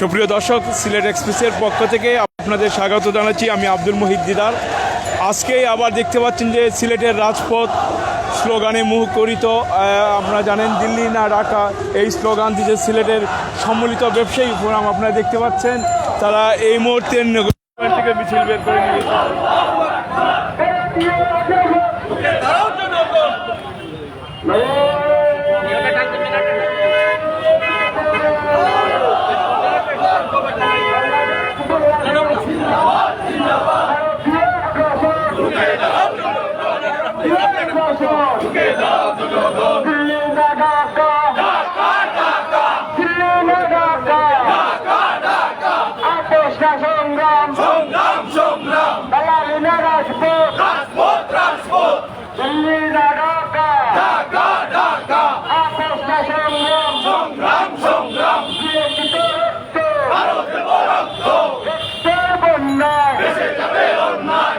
সুপ্রিয় দর্শক, সিলেট এক্সপ্রেসের পক্ষ থেকে আপনাদের স্বাগত জানাচ্ছি। আমি আব্দুল মহিদ দিদার। আজকেই আবার দেখতে পাচ্ছেন যে সিলেটের রাজপথ স্লোগানে মুখরিত আপনারা জানেন দিল্লি না ঢাকা, এই স্লোগান দিচ্ছে সিলেটের সম্মিলিত ব্যবসায়ী ফোরাম আপনারা দেখতে পাচ্ছেন, তারা এই মুহূর্তে থেকে মিছিল বের করে নিয়েছে সংগ্রাম সংগ্রাম সংগ্রাম দালালিনা রাজপথ রাজপথ রাজপথ দিল্লি না ঢাকা ঢাকা আপোষ না সংগ্রাম সংগ্রাম সংগ্রাম বিরোধিত রক্ত ভারতে রক্ত রক্তের বন্যায় দেশে যাবে অন্যায়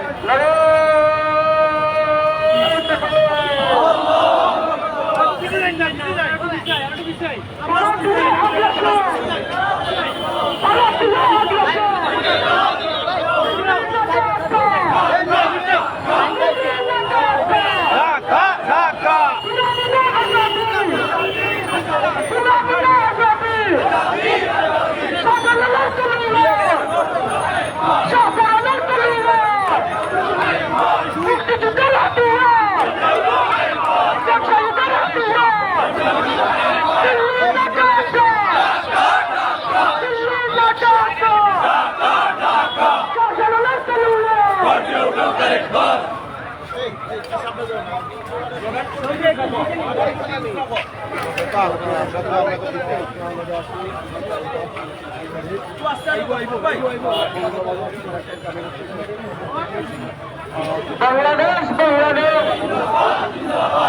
ঢাকা ঢাকা বাংলাদেশ বাংলাদেশ।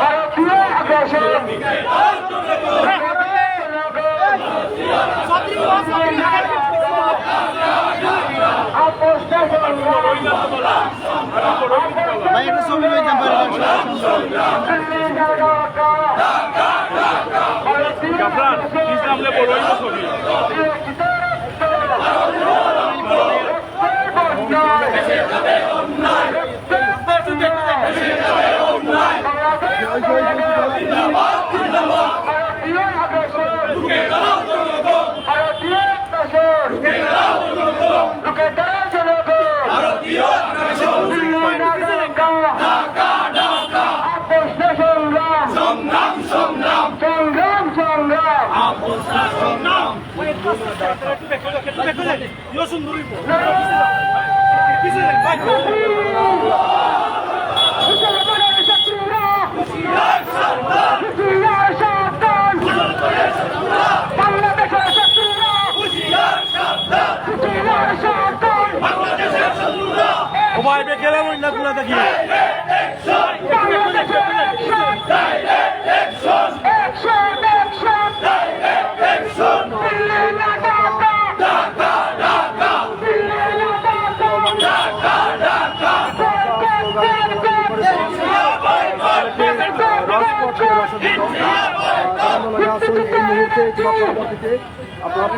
ভারতীয় সংগ্রাম ভাই একটা ছবি লইতাম ছবি বাংলাদেশের শত্রুরা বাংলাদেশের শত্রুরা ভাই দেখি এই মুহূর্তে কিংবা পরবর্তীতে আপনারা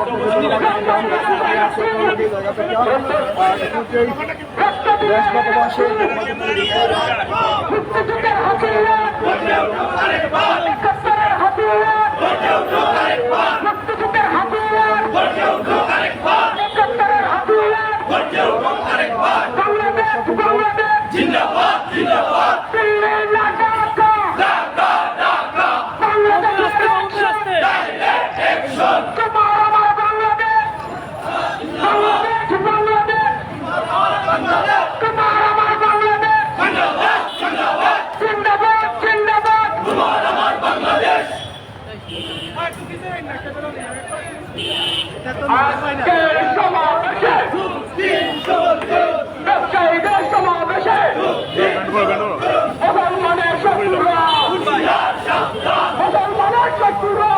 জিন্দাবাদ জিন্দাবাদ অ্যাকশন জিন্দাবাদ জিন্দাবাদ জিন্দাবাদ জিন্দাবাদ তোমার আমার বাংলাদেশ আজকের সমাবেশে ব্যবসায়ীদের সমাবেশে মুসলমানের শত্রুরা মুসলমানের শত্রুরা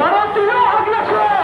ভারতীয় অগ্রসর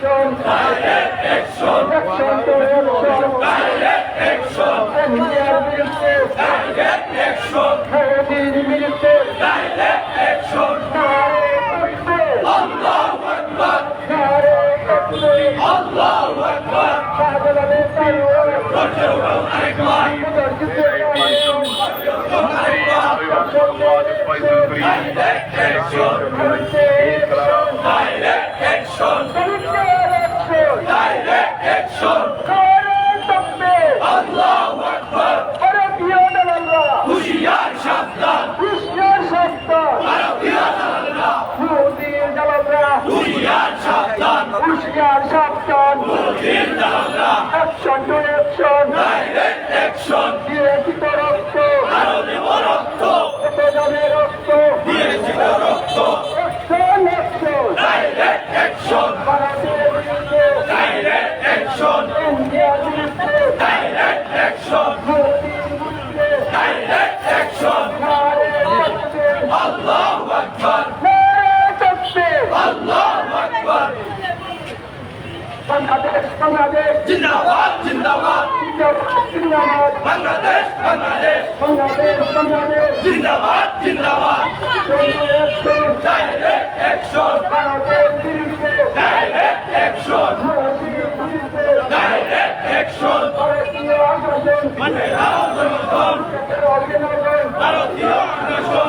action. Direct action. Action to action. Direct action. Indiaর বিরুদ্ধে. Direct action. ভারতের বিরুদ্ধে. Direct action. Allahu Akbar. Allahu Akbar. Roger will Akbar. Direct action. Direct action. Action to action! Direct action! Bangladesh জিন্দাবাদ জিন্দাবাদ ডাইরেক্ট অ্যাকশন ভারতের বিরুদ্ধে ডাইরেক্ট অ্যাকশন ভারতীয় বিরুদ্ধে direct action ভারতীয় আগ্রাসন মানে রাও জনগণ ভারতীয় আগ্রাসন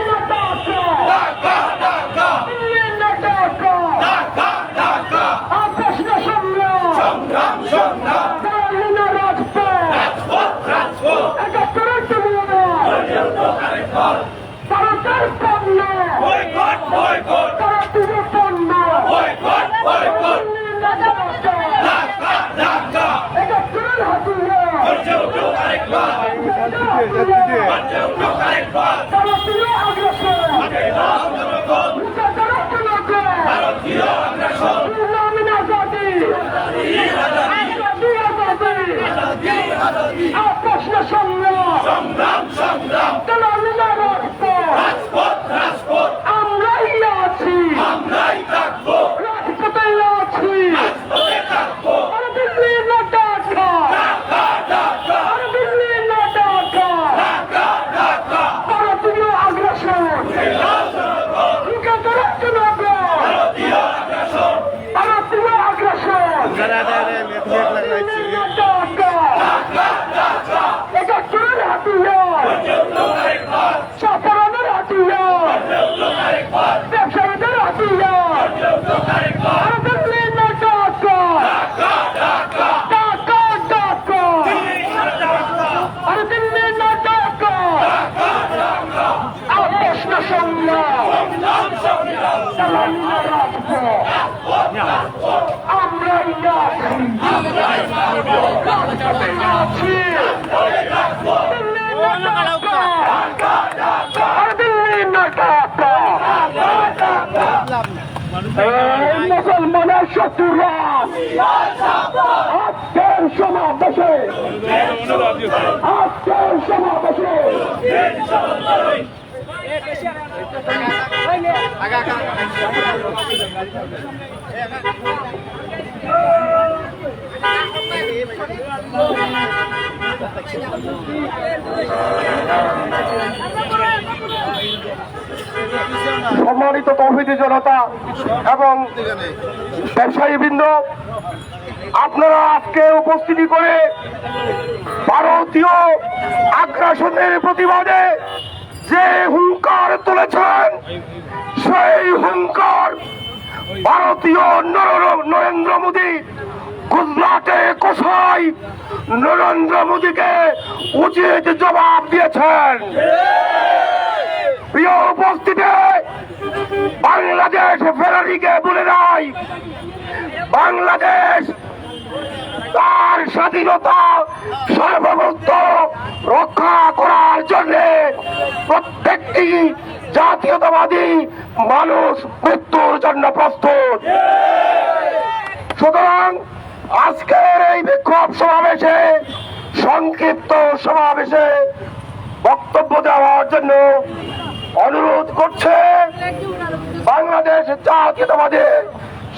ঢাকা ঢাকা ঢাকা ঢাকা সংগ্রাম সংগ্রাম রাজপথ রাজপথ boycott boycott boycott boycott Dhaka Dhaka গর্জে উঠো আরেকবার গর্জে উঠো আরেকবার মানে রাও জনগণ ভারতীয় আগ্রাসন প্রশ্ন সংগ্রাম সংগ্রাম সংগ্রাম রাজপথ রাজপথ আমরাই আছি আমরাই থাকব রাজপথে আছি রাজপথে থাকব আর দিল্লি না ঢাকা ঢাকা ঢাকা আর দিল্লি না ঢাকা ঢাকা ঢাকা ভারতীয় আগ্রাসন রাও জনগণ রুখে ধরে জনগণ ভারতীয় আগ্রাসন ভারতীয় আগ্রাসন দিল্লি না ঢাকা একাত্তরের হাতিয়ার গর্জে উঠো আরেকবার সাফারানের হাতিয়ার গর্জে উঠো আরেকবার ব্যবসায়ীদের হাতিয়ার গর্জে উঠো আরেকবার আর দিল্লি না ঢাকা ঢাকা ঢাকা ঢাকা ঢাকা ঢাকা আর দিল্লি না ঢাকা আর প্রশ্ন সংগ্রাম সংগ্রাম সংগ্রাম চালান্না রাজপথ আমরাই আছি আছি দিল্লি না ঢাকা আর দিল্লি না ঢাকা এই মুসলমানের শত্রুরা আজকের সমাবেশে সম্মানিত তৌহিদি জনতা এবং ব্যবসায়ীবৃন্দ আপনারা আজকে উপস্থিতি করে ভারতীয় আগ্রাসনের প্রতিবাদে যে হুঙ্কার তুলেছেন সেই হুঙ্কার ভারতীয় নরেন্দ্র মোদী গুজরাটে কোথায় নরেন্দ্র মোদীকে উচিত জবাব দিয়েছেন। প্রিয় উপস্থিতি, বাংলাদেশ ফেরারিকে বলে নাই বাংলাদেশ তার স্বাধীনতা, সার্বভৌমত্ব রক্ষা করার জন্য প্রত্যেকটি জাতীয়তাবাদী মানুষ মৃত্যুর জন্য প্রস্তুত। সুতরাং আজকের এই বিক্ষোভ সমাবেশে, সংক্ষিপ্ত সমাবেশে বক্তব্য দেওয়ার জন্য অনুরোধ করছে বাংলাদেশ জাতীয়তাবাদী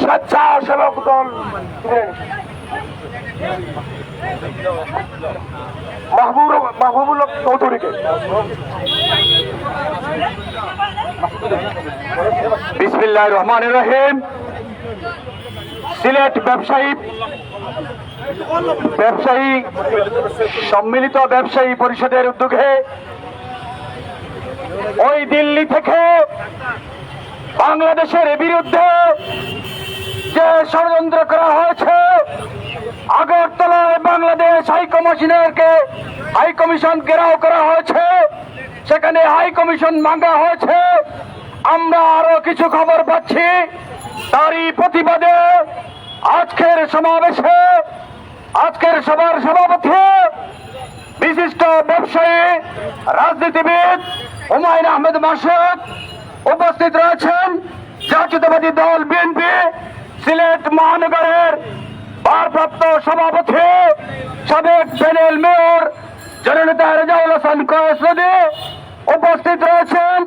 স্বেচ্ছাসেবক দল। মাহবুবুল চৌধুরীকে। বিসমিল্লাহ রহমান রহিম। সিলেট ব্যবসায়ী ব্যবসায়ী সম্মিলিত ব্যবসায়ী পরিষদের উদ্যোগে ওই দিল্লি থেকে বাংলাদেশের বিরুদ্ধে যে ষড়যন্ত্র করা হয়েছে আগরতলায় বাংলাদেশ হাই কমিশনারকে হাই কমিশন ঘেরাও করা হয়েছে। সেখানে হাই কমিশন ভাঙা হয়েছে। আমরা আরও কিছু খবর পাচ্ছি। তারই প্রতিবাদে আজকের সমাবেশে, আজকের সভার সভাপতি বিশিষ্ট ব্যবসায়ী, রাজনীতিবিদ হুমায়ুন আহমেদ মাসুদ উপস্থিত রয়েছেন। জাতীয়তাবাদী দল বিএনপি, সিলেট মহানগরের ভারপ্রাপ্ত সভাপতি সাবেক প্যানেল মেয়র জননেতা রেজাউল হাসান কয়েসদি উপস্থিত রয়েছেন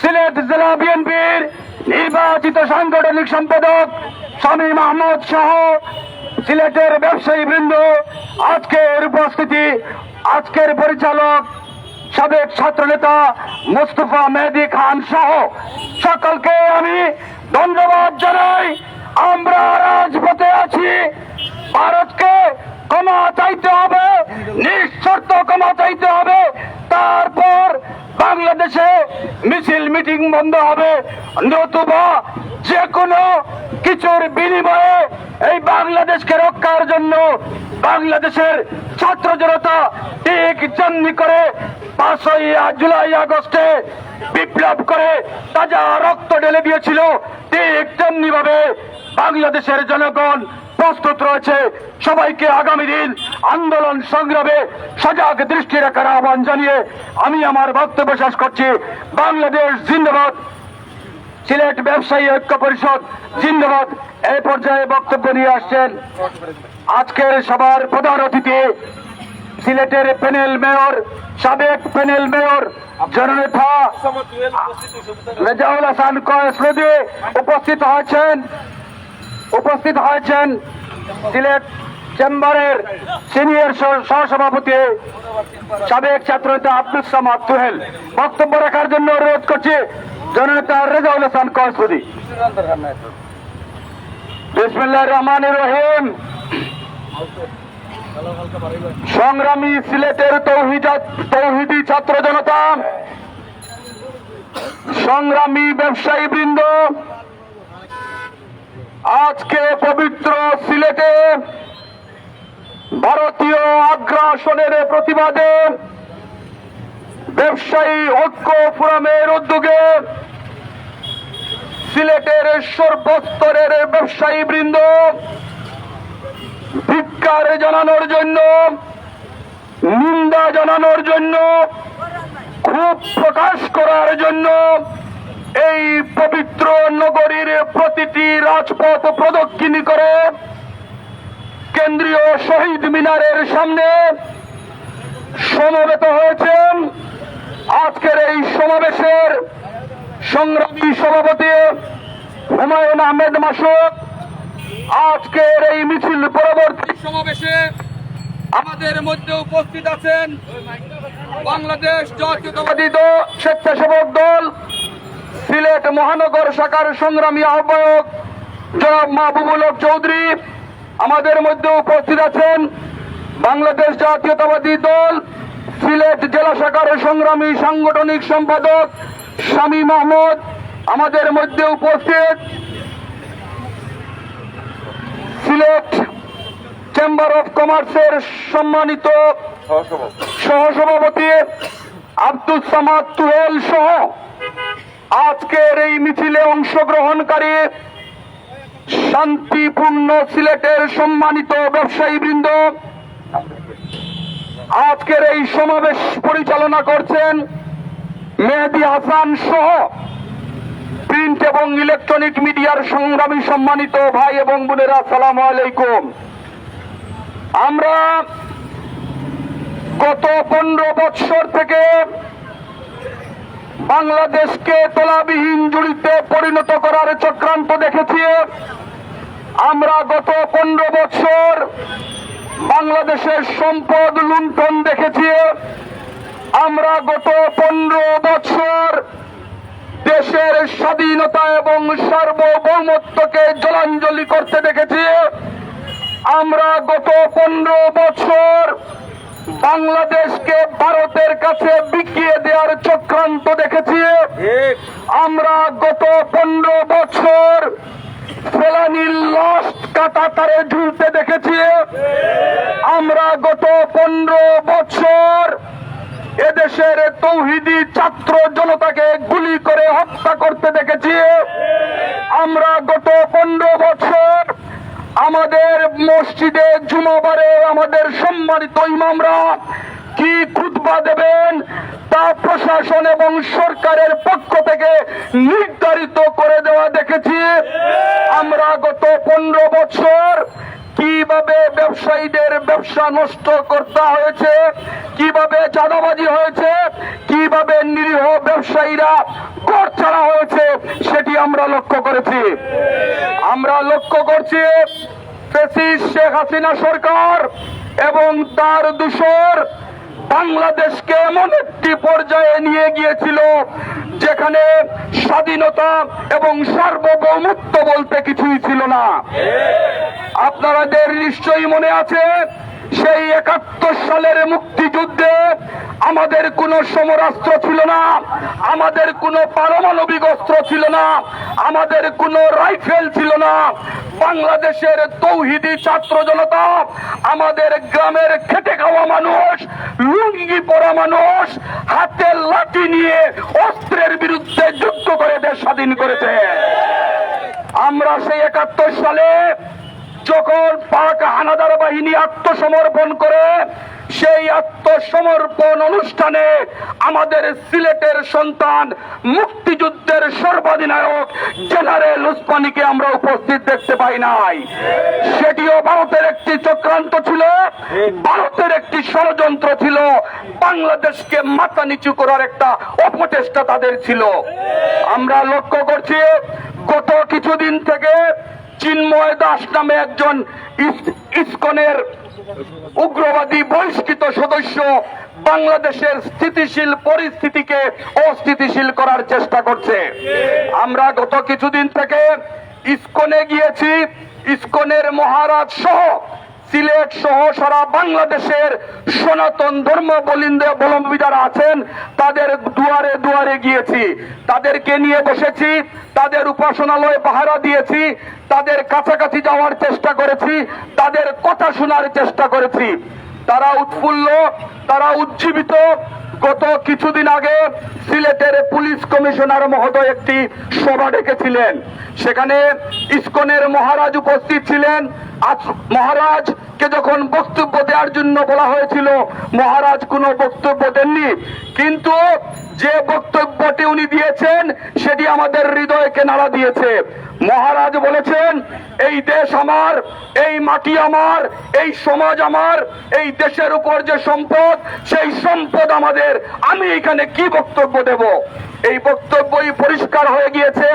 সিলেট জেলা বিএনপির নির্বাচিত সাংগঠনিক সম্পাদক স্বামী মাহমুদ সহ সিলেটের ব্যবসায়ী বৃন্দ। আজকের উপস্থিতি, আজকের পরিচালক সাবেক ছাত্রনেতা মুস্তফা মেহেদি খান সহ। সকলকে আমি ধন্যবাদ জানাই। আমরা রাজপথে আছি। ভারতকে ক্ষমা চাইতে হবে, নিঃশর্ত ক্ষমা চাইতে হবে। তারপর বাংলাদেশে মিছিল, মিটিং বন্ধ হবে। নতুবা যে কোনো কিছুর বিনিময়ে এই বাংলাদেশকে রক্ষার জন্য বাংলাদেশের ছাত্র জনতা ঠিক যেমনি করে পাঁচই জুলাই, আগস্টে বিপ্লব করে তাজা রক্ত ঢেলে দিয়েছিল, ঠিক তেমনি ভাবে বাংলাদেশের জনগণ প্রস্তুত রয়েছে। সবাইকে আগামী দিন আন্দোলন সংগ্রামে সজাগ দৃষ্টি রাখার আহ্বান জানিয়ে আমি আমার বক্তব্য শেষ করছি। বাংলাদেশ জিন্দাবাদ। সিলেট ব্যবসায়ী ঐক্য পরিষদ জিন্দাবাদ। এই পর্যায়ে বক্তব্য নিয়ে আসছেন আজকের সবার প্রধান অতিথি সিলেটের প্যানেল মেয়র সাবেক প্যানেল মেয়র জননেতা রেজাউল হাসান কয়েসরদি উপস্থিত হয়েছেন। উপস্থিত হয়েছেন সিলেট চেম্বারের সিনিয়র সহ- সহসভাপতি সাবেক ছাত্রনেতা আব্দুল সামাদ তুহেল। বক্তব্য রাখার জন্য অনুরোধ করছি জননেতা রেজাউল হাসান বিসমিল্লাহ রহমান রহিম। সংগ্রামী সিলেটের তৌহিদি ছাত্র জনতা, সংগ্রামী ব্যবসায়ী বৃন্দ আজকে পবিত্র সিলেটে ভারতীয় আগ্রাসনের প্রতিবাদে ব্যবসায়ী ঐক্য ফোরামের উদ্যোগে সিলেটের সর্বস্তরের ব্যবসায়ী বৃন্দ ধিক্কার জানানোর জন্য, নিন্দা জানানোর জন্য খুব প্রকাশ করার জন্য এই পবিত্র নগরীর প্রতিটি রাজপথ প্রদক্ষিণী করে কেন্দ্রীয় শহীদ মিনারের সামনে সমবেত হয়েছেন। আজকের এই সমাবেশের সংগ্রামী সভাপতি হুমায়ুন আহমেদ মাসুদ, আজকের এই মিছিল পরবর্তী সমাবেশে আমাদের মধ্যে উপস্থিত আছেন বাংলাদেশ জাতীয়তাবাদী দল স্বেচ্ছাসেবক দল সিলেট মহানগর শাখার সংগ্রামী আহ্বায়ক জনাব মাহবুবুল হক চৌধুরী আমাদের মধ্যে উপস্থিত আছেন বাংলাদেশ জাতীয়তাবাদী দল সিলেট জেলা শাখার সংগ্রামী সাংগঠনিক সম্পাদক স্বামী মাহমুদ আমাদের মধ্যে উপস্থিত। সিলেট চেম্বার অফ কমার্সের সম্মানিত সহসভাপতি। আব্দুল সামাদ তুহেল সহ আজকের এই মিছিলে অংশগ্রহণকারী শান্তিপূর্ণ সিলেটের সম্মানিত ব্যবসায়ী বৃন্দ আজকের এই সমাবেশ পরিচালনা করছেন মেহেদি হাসান সহ প্রিন্ট এবং ইলেকট্রনিক মিডিয়ার সংগ্রামী সম্মানিত ভাই এবং বোনেরা সালাম আলাইকুম। আমরা গত পনেরো বৎসর থেকে বাংলাদেশকে তোলাবিহীন জুড়িতে পরিণত করার চক্রান্ত দেখেছি। আমরা গত পনেরো বছর বাংলাদেশের সম্পদ লুণ্ঠন দেখেছি। আমরা গত পনেরো বছর দেশের স্বাধীনতা এবং সার্বভৌমত্বকে জলাঞ্জলি করতে দেখেছি। আমরা গত পনেরো বছর বাংলাদেশকে ভারতের কাছে বিকিয়ে দেওয়ার চক্রান্ত দেখেছি। আমরা গত পনেরো বছর ফেলানির লাশ কাটা তারে ঝুলতে দেখেছি। আমরা গত পনেরো বছর এদেশের তৌহিদি ছাত্র জনতাকে গুলি করে হত্যা করতে দেখেছি। আমরা গত পনেরো বছর আমাদের মসজিদে জুমাবারে আমাদের সম্মানিত ইমামরা কি খুতবা দেবেন তা প্রশাসন এবং সরকারের পক্ষ থেকে নির্ধারিত করে দেওয়া দেখেছি। আমরা গত পনেরো বছর কীভাবে ব্যবসায়ীদের ব্যবসা নষ্ট করতে হয়েছে, কীভাবে চাঁদাবাজি হয়েছে, কীভাবে নিরীহ ব্যবসায়ীরা ঘর ছাড়া হয়েছে, সেটি আমরা লক্ষ্য করেছি। আমরা লক্ষ্য করছি শেখ হাসিনা সরকার এবং তার দূষর বাংলাদেশকে এমন একটি পর্যায়ে নিয়ে গিয়েছিল যেখানে স্বাধীনতা এবং সার্বভৌমত্ব বলতে কিছুই ছিল না। আপনাদের নিশ্চয়ই মনে আছে সেই একাত্তর সালের মুক্তিযুদ্ধে আমাদের কোনো সমরাস্ত্র ছিল না, আমাদের কোনো পারমাণবিক অস্ত্র ছিল না, আমাদের কোনো রাইফেল ছিল না। বাংলাদেশের তৌহিদি ছাত্র জনতা, আমাদের গ্রামের খেটে খাওয়া মানুষ, লুঙ্গি পরা মানুষ, হাতে লাঠি নিয়ে অস্ত্রের বিরুদ্ধে যুদ্ধ করে দেশ স্বাধীন করেছে। আমরা সেই একাত্তর সালে যখন পাক হানাদার বাহিনী আত্মসমর্পণ করে, সেই আত্মসমর্পণ অনুষ্ঠানে আমাদের সিলেটের সন্তান, মুক্তিযুদ্ধের সর্বাধিনায়ক জেনারেল উসমানীকে আমরা উপস্থিত দেখতে পাই নাই। সেটিও ভারতের একটি চক্রান্ত ছিল, ভারতের একটি ষড়যন্ত্র ছিল, বাংলাদেশকে মাথা নিচু করার একটা অপচেষ্টা তাদের ছিল। আমরা লক্ষ্য করছি, গত কিছুদিন থেকে চিন্ময় দাস নামে একজন ইস্কনের উগ্রবাদী বহিষ্কৃত সদস্য বাংলাদেশের স্থিতিশীল পরিস্থিতিকে অস্থিতিশীল করার চেষ্টা করছে। আমরা গত কিছুদিন থেকে ইস্কনে গিয়েছি। ইস্কনের মহারাজ সহ সিলেট সহ সারা বাংলাদেশের সনাতন ধর্ম বলম্বী যারা আছেন, তাদের দুয়ারে দুয়ারে গিয়েছি। তাদেরকে নিয়ে বসেছি, তাদের উপাসনালয়ে পাহারা দিয়েছি, তাদের কাছাকাছি যাওয়ার চেষ্টা করেছি, তাদের কথা শোনার চেষ্টা করেছি। তারা উৎফুল্ল, তারা উজ্জীবিত গত কিছুদিন আগে সিলেটের পুলিশ কমিশনার মহোদয় একটি সভা ডেকেছিলেন। সেখানে ইস্কনের মহারাজ উপস্থিত ছিলেন। আজ মহারাজকে যখন বক্তব্য দেওয়ার জন্য বলা হয়েছিল, মহারাজ কোনো বক্তব্য দেননি। কিন্তু যে বক্তব্যটি উনি দিয়েছেন, সেটি আমাদের হৃদয়কে নাড়া দিয়েছে। মহারাজ বলেছেন, এই দেশ আমার, এই মাটি আমার, এই সমাজ আমার, এই দেশের উপর যে সম্পদ, সেই সম্পদ আমাদের। আমি এখানে কি বক্তব্য দেব? এই বক্তব্যই পরিষ্কার হয়ে গিয়েছে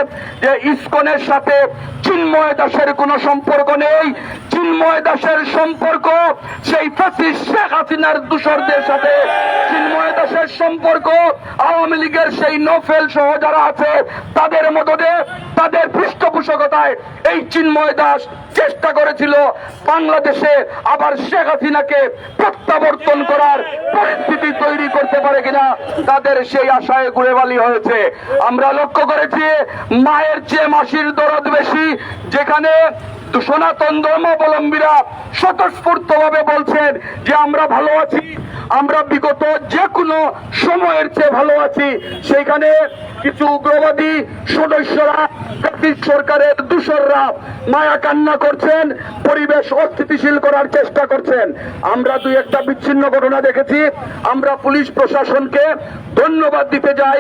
যে ইসকনের সাথে চিন্ময় দাসের কোনো সম্পর্ক নেই। চিন্ময় দাসের সম্পর্ক, সেই ফ্যাসিস্ট শেখ হাসিনার দূষরদের সাথে। চিন্ময় দাসের সম্পর্ক, আওয়ামী লীগের সেই নোফেল সহ যারা আছে, তাদের মদদে, তাদের পৃষ্ঠপোষকতায় এই চিন্ময় দাস চেষ্টা করেছিল বাংলাদেশে আবার শেখ হাসিনাকে প্রত্যাবর্তন করার পরিস্থিতি তৈরি করতে পারে কিনা, তাদের সেই আশায় গুড়েবালি হয়েছে। আমরা লক্ষ্য করেছি, মায়ের চেয়ে মাসির দরদ বেশি, যেখানে সনাতন ধর্মাবলম্বীরা স্বতঃস্ফূর্ত ভাবে বলছেন যে আমরা ভালো আছি, আমরা বিগত যে কোনো সময়ের চেয়ে ভালো আছি। সেখানে কিছু উগ্রবাদী সদস্যরা ব্রিটিশ সরকারের দূষররা মায়া কান্না করছেন, পরিবেশ অস্থিতিশীল করার চেষ্টা করছেন। আমরা দুই একটা বিচ্ছিন্ন ঘটনা দেখেছি। আমরা পুলিশ প্রশাসনকে ধন্যবাদ দিতে যাই,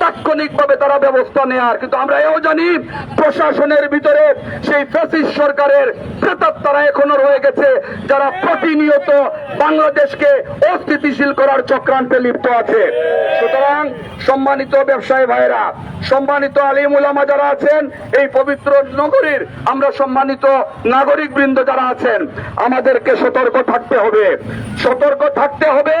তাৎক্ষণিকভাবে তারা ব্যবস্থা নেয়ার। কিন্তু আমরা এও জানি প্রশাসনের ভিতরে সেই ফ্যাসিস্ট সরকারের প্রেতাত্মারা এখনও রয়ে গেছে, যারা প্রতিনিয়ত বাংলাদেশকে অস্থিতিশীল করার চক্রান্তে লিপ্ত আছে। সুতরাং সম্মানিত ব্যবসায়ী ভাইরা সম্মানিত আলিম উলামা যারা আছেন, এই পবিত্র নগরীর আমরা সম্মানিত নাগরিক বৃন্দ যারা আছেন, আমাদেরকে সতর্ক থাকতে হবে। সতর্ক থাকতে হবে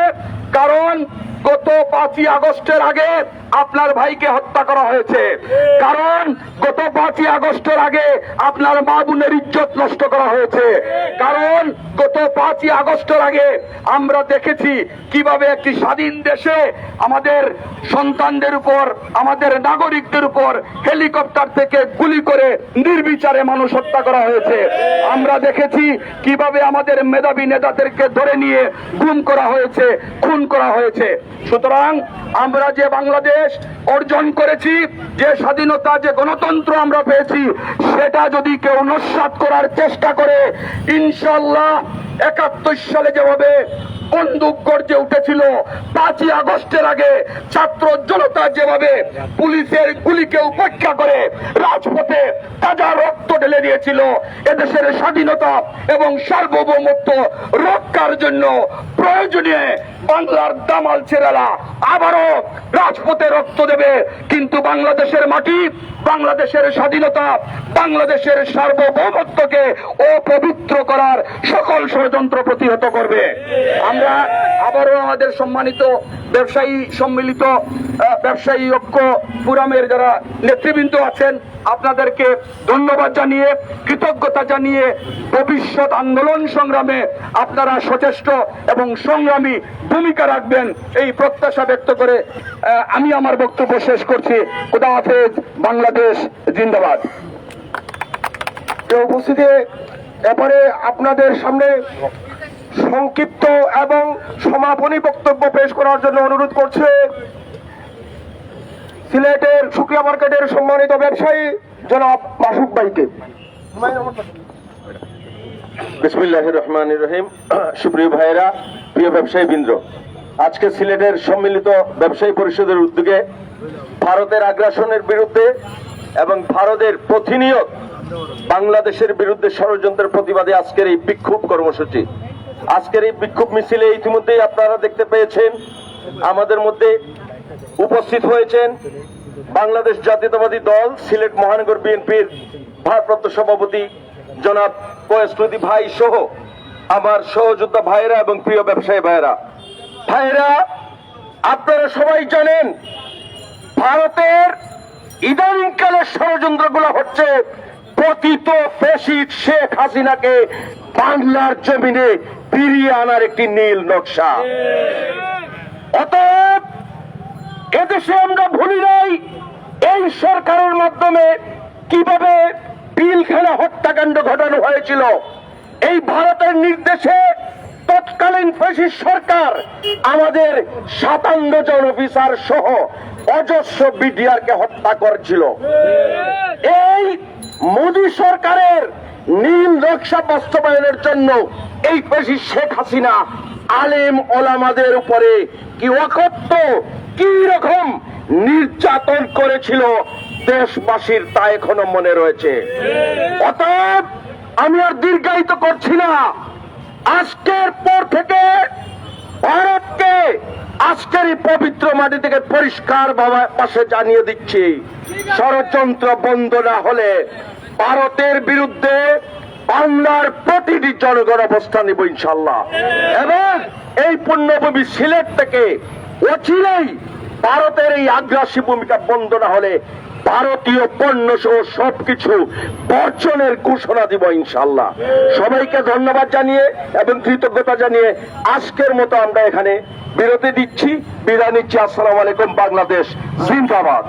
কারণ গত পাঁচই আগস্টের আগে আপনার ভাইকে হত্যা করা হয়েছে। কারণ গত পাঁচই আগস্টের আগে আপনার মা বোনের ইজ্জত নষ্ট করা হয়েছে। কারণ গত পাঁচই আগস্টের আগে আমরা দেখেছি কীভাবে একটি স্বাধীন দেশে আমাদের সন্তানদের উপর, আমাদের নাগরিকদের উপর হেলিকপ্টার থেকে গুলি করে নির্বিচারে মানুষ হত্যা করা হয়েছে। আমরা দেখেছি কীভাবে আমাদের মেধাবী নেতাদেরকে ধরে নিয়ে গুম করা হয়েছে, খুন করা হয়েছে। সুতরাং আমরা যে বাংলাদেশ অর্জন করেছি, যে স্বাধীনতা, যে গণতন্ত্র আমরা পেয়েছি, সেটা যদি কেউ নস্বাত করার চেষ্টা করে ইনশাল্লাহ একাত্তর সালে যেভাবে বন্দুক গর্জে উঠেছিল, পাঁচই আগস্টের আগে ছাত্র জনতা যেভাবে পুলিশের গুলিকে উপেক্ষা করে রাজপথে তাজা রক্ত ঢেলে দিয়েছিল, এদেশের স্বাধীনতা এবং সার্বভৌমত্ব রক্ষার জন্য প্রয়োজনীয় বাংলার দামাল ছেড়ালা আবারও রাজপথে রক্ত দেবে। কিন্তু বাংলাদেশের মাটি, বাংলাদেশের স্বাধীনতা, বাংলাদেশের সার্বভৌমত্বকে অপবিত্র করার সকল ষড়যন্ত্র প্রতিহত করবে। আমরা আবারও আমাদের সম্মানিত ব্যবসায়ী সম্মিলিত ব্যবসায়ী ঐক্য ফোরামের যারা নেতৃবৃন্দ আছেন আপনাদেরকে ধন্যবাদ জানিয়ে, কৃতজ্ঞতা জানিয়ে ভবিষ্যৎ আন্দোলন সংগ্রামে আপনারা সচেষ্ট এবং সংগ্রামী ভূমিকা রাখবেন এই প্রত্যাশা ব্যক্ত করে আমি আমার বক্তব্য শেষ করছি। খুদা হাফেজ, বাংলাদেশ জিন্দাবাদ। উপস্থিতি এবারে আপনাদের সামনে সংক্ষিপ্ত এবং সমাপনী বক্তব্য পেশ করার জন্য অনুরোধ করছে। সিলেটের শুক্রিয়া মার্কেটের সম্মানিত ব্যবসায়ী জনাব মাসুক ভাইকে। বিসমিল্লাহ রহমান রহিম। সুপ্রিয় ভাইয়েরা, প্রিয় ব্যবসায়ী বৃন্দ আজকে সিলেটের সম্মিলিত ব্যবসায়ী পরিষদের উদ্যোগে ভারতের আগ্রাসনের বিরুদ্ধে এবং ভারতের প্রতিনিয়ত বাংলাদেশের বিরুদ্ধে ষড়যন্ত্রের প্রতিবাদে আজকের এই বিক্ষোভ কর্মসূচি। আজকের এই বিক্ষোভ মিছিলে ইতিমধ্যেই আপনারা দেখতে পেয়েছেন। আমাদের মধ্যে উপস্থিত হয়েছেন বাংলাদেশ জাতীয়তাবাদী দল, সিলেট মহানগর বিএনপির ভারপ্রাপ্ত সভাপতি জনাব কয়েস্তুতি ভাই সহ আমার সহযোদ্ধা ভাইরা এবং প্রিয় ব্যবসায়ী ভাইরা ভাইরা আপনারা সবাই জানেন, ভারতের ইদানিংকালের ষড়যন্ত্রগুলো হচ্ছে পতিত ফেসিড শেখ হাসিনাকে বাংলার জমিনে ফিরিয়ে আনার একটি নীল নকশা। অতএব এদেশে আমরা ভুলি নাই। এই সরকারের মাধ্যমে কীভাবে পিলখানা হত্যাকাণ্ড ঘটানো হয়েছিল? এই ভারতের নির্দেশে তৎকালীন ফেসিস সরকার আমাদের সাতান্ন জন অফিসার সহ অজস্র বিডিআরকে হত্যা করেছিল। এই মোদী সরকারের নীল নকশা বাস্তবায়নের জন্য এই পেশি শেখ হাসিনা আলেম ওলামাদের উপরে কি অকথ্য কি রকম নির্যাতন করেছিল দেশবাসীর তা এখনও মনে রয়েছে। অতএব আমি আর দীর্ঘায়িত করছি না। আজকের পর থেকে ভারতকে আজকের এই পবিত্র মাটি থেকে পরিষ্কার পাশে জানিয়ে দিচ্ছি, ষড়যন্ত্র বন্ধ না হলে ভারতের বিরুদ্ধে বাংলার প্রতিটি জনগণ অবস্থান নিব ইনশাল্লাহ এবং এই পুণ্যভূমি সিলেট থেকে অচিরেই ভারতের এই আগ্রাসী ভূমিকা বন্ধ না হলে ভারতীয় পণ্য সহ সবকিছু বর্জনের ঘোষণা দিব ইনশাল্লাহ সবাইকে ধন্যবাদ জানিয়ে এবং কৃতজ্ঞতা জানিয়ে আজকের মতো আমরা এখানে বিরতি দিচ্ছি। বিদায় নিচ্ছি। আসসালামু আলাইকুম, বাংলাদেশ। জিন্দাবাদ।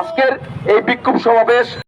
আজকের এই বিক্ষোভ সমাবেশ